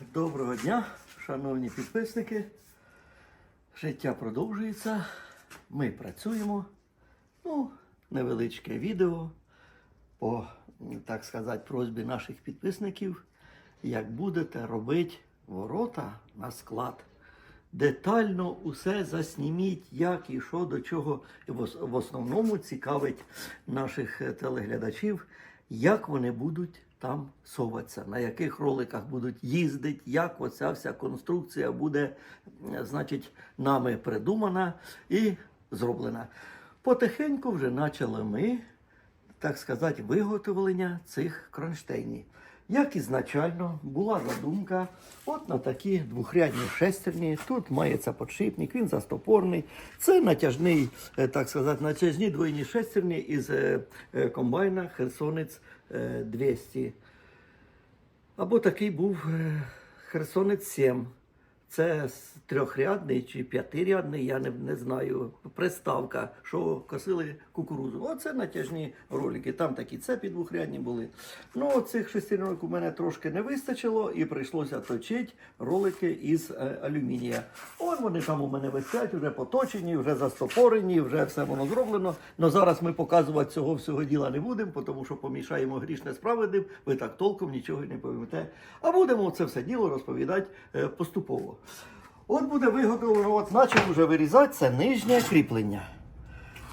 Доброго дня, шановні підписники. Життя продовжується. Ми працюємо. Ну, невеличке відео по, так сказати, просьбі наших підписників, як будете робити ворота на склад. Детально усе засніміть, як і що до чого. І в основному цікавить наших е, телеглядачів, як вони будуть там соватися, на яких роликах будуть їздити, як оця вся конструкція буде, е, значить, нами придумана і зроблена. Потихеньку вже почали ми так сказати, виготовлення цих кронштейнів. Як ізначально була задумка, от на такі двохрядні шестерні. Тут мається подшипник, він застопорний. Це натяжний, е, так сказати, натяжні двойні шестерні із е, комбайна Херсонець 200. Або такий був е, Херсонець 7. Це трьохрядний чи п'ятирядний, я не, не знаю. Приставка, що косили кукурузу. Оце натяжні ролики. Там такі цепі двохрядні були. Ну, цих шестеренок у мене трошки не вистачило і прийшлося точити ролики із е, алюмінія. От вони там у мене висять, вже поточені, вже застопорені, вже все воно зроблено. Но зараз ми показувати цього всього діла не будемо, тому що помішаємо грішне справедливим, ви так толком нічого не поймете. А будемо це все діло розповідати е, поступово. От буде виготовлено, от почав вже вирізати це нижнє кріплення.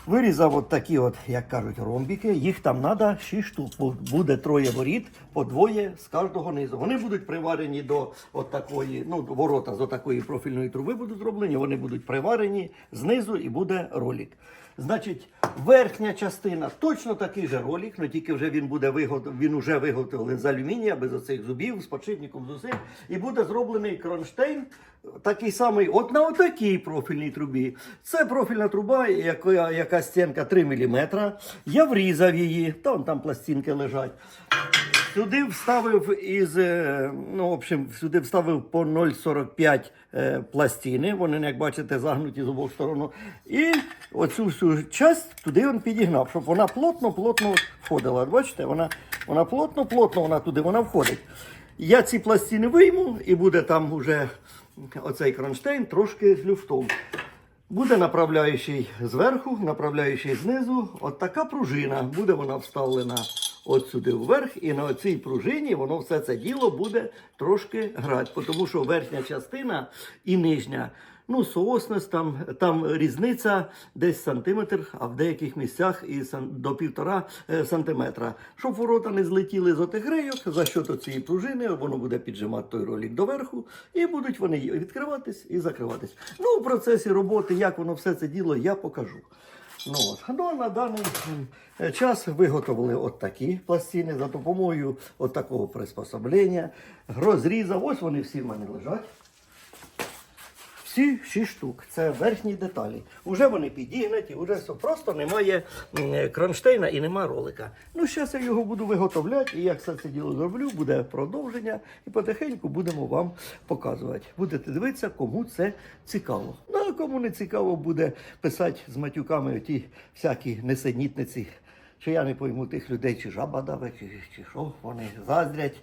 Вирізав от такі, от, як кажуть, ромбіки. Їх там треба 6 штук. Буде троє воріт, по двоє з кожного низу. Вони будуть приварені до от такої, ну, ворота з такої профільної труби будуть зроблені. Вони будуть приварені знизу і буде ролик. Значить, верхня частина точно такий же ролик, але тільки вже він буде виготов... він вже виготовлений з алюмінія, без оцих зубів, з подшипником, з усім. І буде зроблений кронштейн, такий самий, от на отакій профільній трубі. Це профільна труба, яка, яка стінка 3 мм. Я врізав її, там, там пластинки лежать. Сюди вставив із, е, ну, в общем, сюди вставив по 0,45 е, пластини. Вони, як бачите, загнуті з обох сторон. І оцю всю часть туди він підігнав, щоб вона плотно-плотно входила. Бачите, вона, вона плотно-плотно вона туди вона входить. Я ці пластини вийму і буде там уже оцей кронштейн трошки з люфтом. Буде направляючий зверху, направляючий знизу. От така пружина. Буде вона вставлена от сюди вверх, і на цій пружині воно все це діло буде трошки грати. Тому що верхня частина і нижня. Ну, соосність, там, там різниця десь сантиметр, а в деяких місцях і до півтора е, сантиметра. Щоб ворота не злетіли з отих рейок, за що цієї пружини, воно буде піджимати той ролик доверху, і будуть вони відкриватись і закриватись. Ну, у процесі роботи, як воно все це діло, я покажу. Ну, от. ну на даний час виготовили от такі пластини за допомогою от такого приспособлення. Розрізав, ось вони всі в мене лежать. Всі шість штук. Це верхні деталі. Уже вони підігнаті, уже все. Просто немає кронштейна і немає ролика. Ну, зараз я його буду виготовляти, і як все це діло зроблю, буде продовження, і потихеньку будемо вам показувати. Будете дивитися, кому це цікаво. Ну, а кому не цікаво, буде писати з матюками ті всякі несенітниці. Чи я не пойму тих людей, чи жаба даве, чи, чи що, вони заздрять.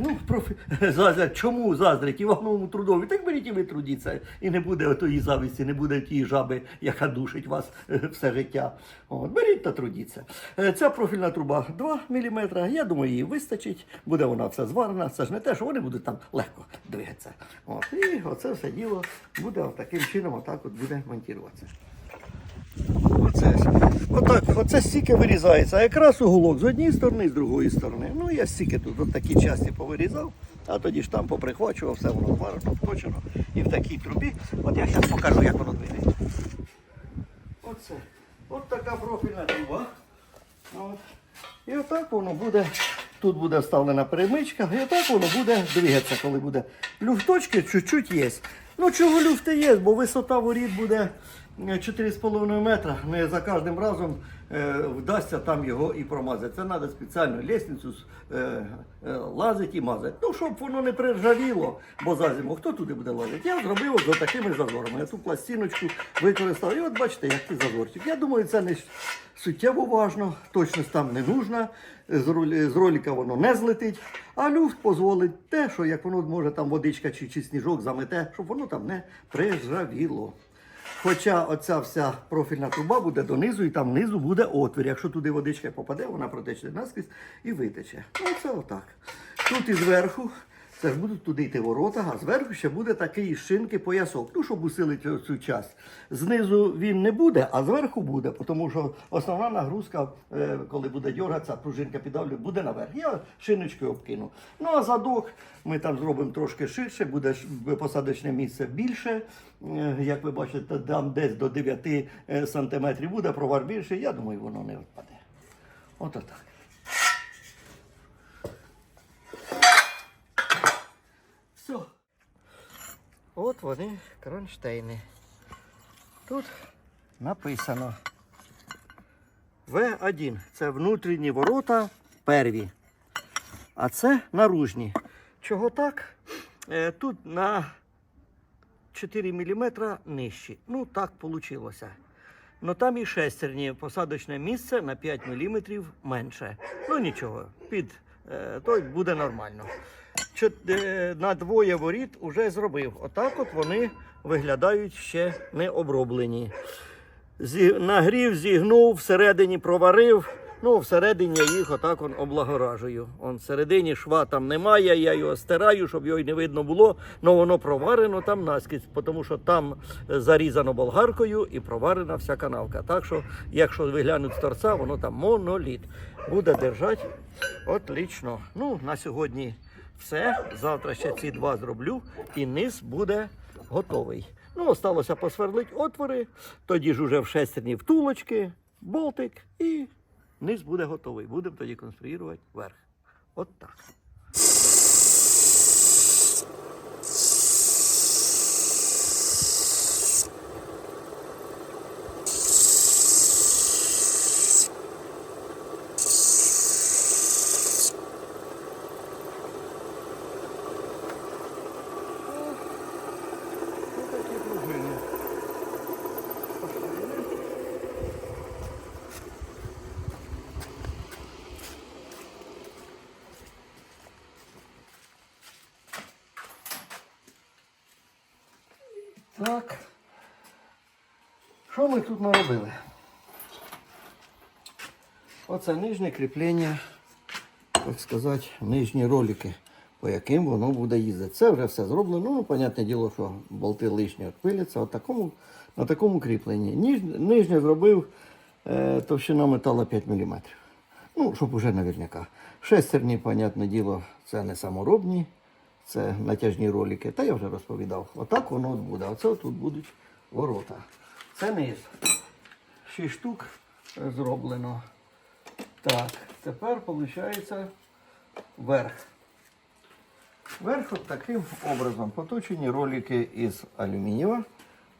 Ну, профі... заздрять. Чому заздрять? Івановому трудові. Так беріть і ви трудіться. І не буде тої зависті, не буде тієї жаби, яка душить вас е, все життя. От, беріть та трудіться. Е, Ця профільна труба 2 мм. Я думаю, її вистачить. Буде вона все зварена. Це ж не те, що вони будуть там легко двигатися. От. І оце все діло буде таким чином, отак от буде монтуватися. Оце, отак, оце стільки вирізається. А якраз уголок з однієї сторони, з другої сторони. Ну, я стільки тут от такі часті повирізав, а тоді ж там поприхвачував, все воно зварено, вточено. І в такій трубі. От я зараз покажу, як воно двигається. Оце. От така профільна труба. От. І отак воно буде. Тут буде вставлена перемичка, і отак воно буде двигатися, коли буде. Люфточки чуть-чуть є. Ну чого люфти є, бо висота воріт буде 4,5 метра. Ми за кожним разом е, вдасться там його і промазати. Це треба спеціально лісницю е, е, лазити і мазати. Ну, щоб воно не приржавіло, бо за зиму хто туди буде лазити? Я зробив за такими зазорами. Я ту пластиночку використав. І от бачите, який зазорчик. Я думаю, це не суттєво важно, точність там не нужна. З, ролі, з ролика воно не злетить, а люфт дозволить те, що як воно може там водичка чи, чи сніжок замете, щоб воно там не прижавіло. Хоча оця вся профільна труба буде донизу, і там внизу буде отвір. Якщо туди водичка попаде, вона протече наскрізь і витече. Ну, це отак. Тут і зверху, це ж будуть туди йти ворота, а зверху ще буде такий шинки поясок. Ну, щоб усилити цю часть. Знизу він не буде, а зверху буде, тому що основна нагрузка, е, коли буде дергатися, пружинка піддавлює, буде наверх. Я шиночкою обкину. Ну а задок ми там зробимо трошки ширше, буде посадочне місце більше. Е, Як ви бачите, там десь до 9 е, сантиметрів буде провар більше. Я думаю, воно не впаде. Ото так. От вони кронштейни. Тут написано В1. Це внутрішні ворота перві. А це наружні. Чого так? Е, тут на 4 мм нижчі. Ну, так вийшло. Ну там і шестерні посадочне місце на 5 мм менше. Ну нічого, під е, той буде нормально. Е, на двоє воріт уже зробив. Отак от вони виглядають ще не оброблені. Нагрів, зігнув, всередині проварив. Ну, всередині я їх отак он облагоражую. Он всередині шва там немає, я його стираю, щоб його й не видно було. але воно проварено там наскрізь, тому що там е, зарізано болгаркою і проварена вся канавка. Так що, якщо виглянуть з торця, воно там моноліт. Буде держати отлично. Ну, на сьогодні все. Завтра ще ці два зроблю, і низ буде готовий. Ну, осталося посверлити отвори, тоді ж уже в шестерні втулочки, болтик і низ буде готовий. Будемо тоді конструювати верх. От так. Ось такі пружини. Так. Що ми тут наробили? Оце нижнє кріплення, так сказати, нижні ролики, по яким воно буде їздити. Це вже все зроблено. Ну, понятне діло, що болти лишні відпиляться. От такому, на такому кріпленні. Ніж, нижнє зробив е, товщина металу 5 мм. Ну, щоб уже наверняка. Шестерні, понятне діло, це не саморобні, це натяжні ролики. Та я вже розповідав. Отак воно от буде. Оце тут будуть ворота. Це низ. Шість штук зроблено. Так, тепер виходить верх. Верх от таким образом. Поточені ролики із алюмінієва.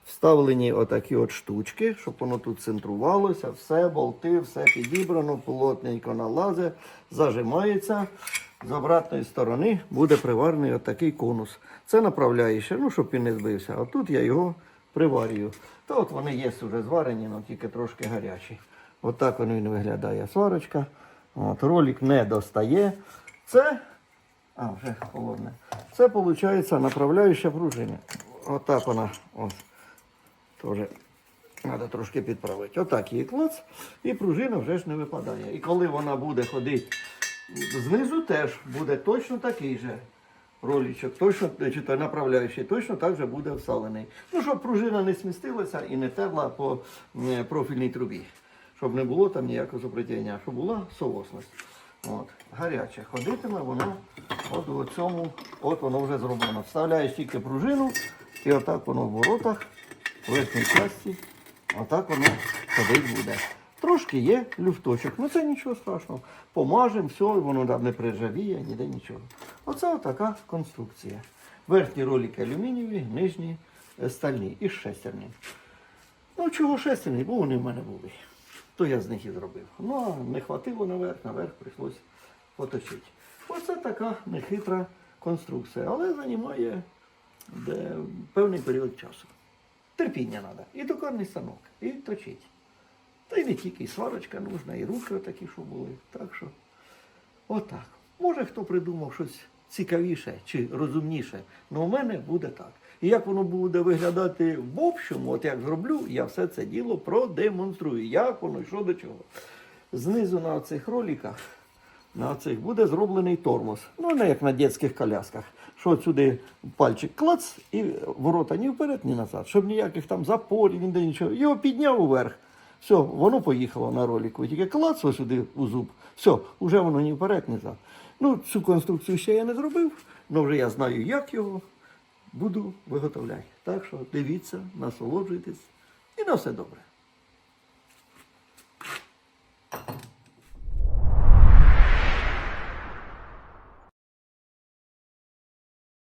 Вставлені отакі от штучки, щоб воно тут центрувалося, все, болти, все підібрано, плотненько налазить, зажимається. З обратної сторони буде приварений отакий конус. Це направляюче, ну, щоб він не збився. А тут я його приварюю. Та от вони є вже зварені, але тільки трошки гарячі. Отак воно він виглядає сварочка. От, ролик не достає. Це, а, вже холодне. Це виходить направляюча пружина. Отак вона. Ось. Тоже треба трошки підправити. Отак її клац, і пружина вже ж не випадає. І коли вона буде ходити знизу, теж буде точно такий же ролічок, точно, чи то направляючий, точно так же буде всалений. Ну, щоб пружина не смістилася і не тегла по е, профільній трубі. Щоб не було там ніякого супротивлення, щоб була соосність. От, гаряче. Ходитиме воно от у цьому, от воно вже зроблено. Вставляєш тільки пружину, і отак воно в воротах, в верхній часті, отак воно ходить буде. Трошки є люфточок, ну це нічого страшного. Помажемо, все, воно не прижавіє, ніде нічого. Оце така конструкція. Верхні ролики алюмінієві, нижні е, стальні і шестерні. Ну чого шестерні, бо вони в мене були. то я з них і зробив. Ну, а не хватило наверх, наверх прийшлось поточити. Оце така нехитра конструкція, але займає де, певний період часу. Терпіння треба. І токарний станок, і точить. Та й не тільки і сварочка нужна, і руки такі, що були. Так що, отак. Може, хто придумав щось цікавіше чи розумніше, але у мене буде так. І як воно буде виглядати в общому, от як зроблю, я все це діло продемонструю, як воно і що до чого. Знизу на цих роликах на цих буде зроблений тормоз. Ну, не як на дитячих колясках. Що сюди пальчик клац і ворота ні вперед, ні назад, щоб ніяких там запорів, ніде нічого. Його підняв уверх. Все, воно поїхало на ролику. Тільки клацло сюди у зуб. Все, вже воно ні вперед, ні за. Ну, цю конструкцію ще я не зробив, але вже я знаю, як його буду виготовляти. Так що дивіться, насолоджуйтесь і на все добре.